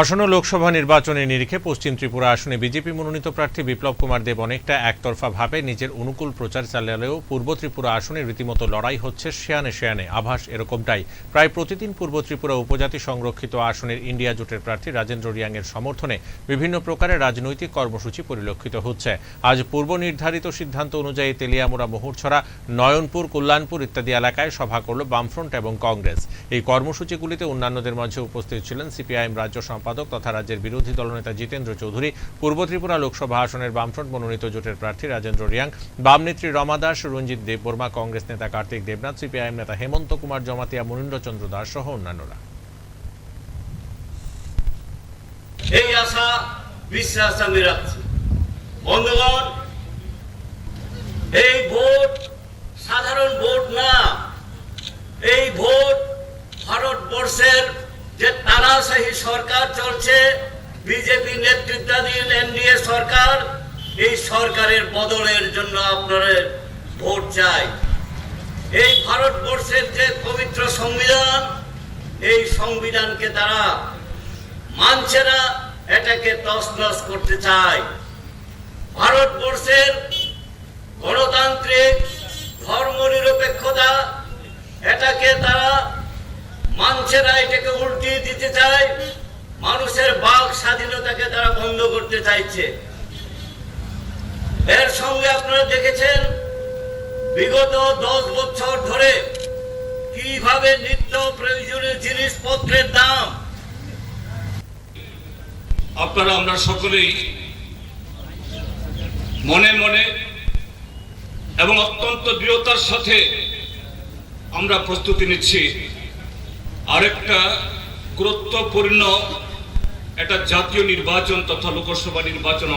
আসন্ন লোকসভা নির্বাচনের নিরিখে পশ্চিম ত্রিপুরা আসনে বিজেপি মনোনীত প্রার্থী বিপ্লব কুমার দেব অনেকটা একতরফাভাবে নিজের অনুকূল প্রচার চালালেও পূর্ব ত্রিপুরা আসনে রীতিমতো লড়াই হচ্ছে শেয়ানে শেয়ানে। আভাস এরকমটাই। প্রায় প্রতিদিন পূর্ব ত্রিপুরা উপজাতি সংরক্ষিত আসনের ইন্ডিয়া জোটের প্রার্থী রাজেন্দ্র রিয়াংয়ের সমর্থনে বিভিন্ন প্রকারের রাজনৈতিক কর্মসূচি পরিলক্ষিত হচ্ছে। আজ পূর্ব নির্ধারিত সিদ্ধান্ত অনুযায়ী তেলিয়ামুড়া মোহরছড়া, নয়নপুর, কল্যাণপুর ইত্যাদি এলাকায় সভা করল বামফ্রন্ট এবং কংগ্রেস। এই কর্মসূচিগুলিতে অন্যান্যদের মাঝে উপস্থিত ছিলেন সিপিআইএম রাজ্য সম্পাদক তথা রাজ্যের বিরোধী দলনেতা জিতেন্দ্র চৌধুরী, পূর্ব ত্রিপুরা লোকসভা আসনের বামফ্রন্ট মনোনীত জোটের প্রার্থী রাজেন্দ্র রিয়াং, বাম নেত্রী রমা দাস, রঞ্জিত দেববর্মা, কংগ্রেস নেতা কার্তিক দেবনাথ, সিপিআইএম নেতা হেমন্ত কুমার, জমাতিয়া মনীন্দ্রচন্দ্র দাস সহ অন্যান্যরা। এই আশা, বিশ্বাস আমি রাখছি। বন্ধুগণ, এই ভোট সাধারণ ভোট না। এই ভোট ভারতবর্ষের যে তানাশাহী সরকার চলছে, বিজেপি নেতৃত্বাধীন এনডিএ সরকার, এই সরকারের বদলের জন্য আপনারা ভোট চাই। এই ভারতবর্ষের যে পবিত্র সংবিধান, এই সংবিধানকে তারা মানছে না, এটাকে তছনছ করতে চায়। ভারতবর্ষের গণতান্ত্রিক ধর্মনিরপেক্ষতা, এটাকে তারা মানছে না এটাকে উল্টিয়ে দিতে চায়, মানুষের বাক স্বাধীনতাকে তারা বন্ধ করতে চাইছে। এর সঙ্গে আপনারা দেখেছেন, বিগত দশ বছর ধরে কীভাবে নিত্য প্রয়োজনীয় জিনিসপত্রের দাম। আপনারা, আমরা সকলেই মনে মনে এবং অত্যন্ত দৃঢ়তার সাথে আমরা প্রস্তুতি নিচ্ছি। আরেকটা গুরুত্বপূর্ণ একটা জাতীয় নির্বাচন তথা লোকসভা নির্বাচন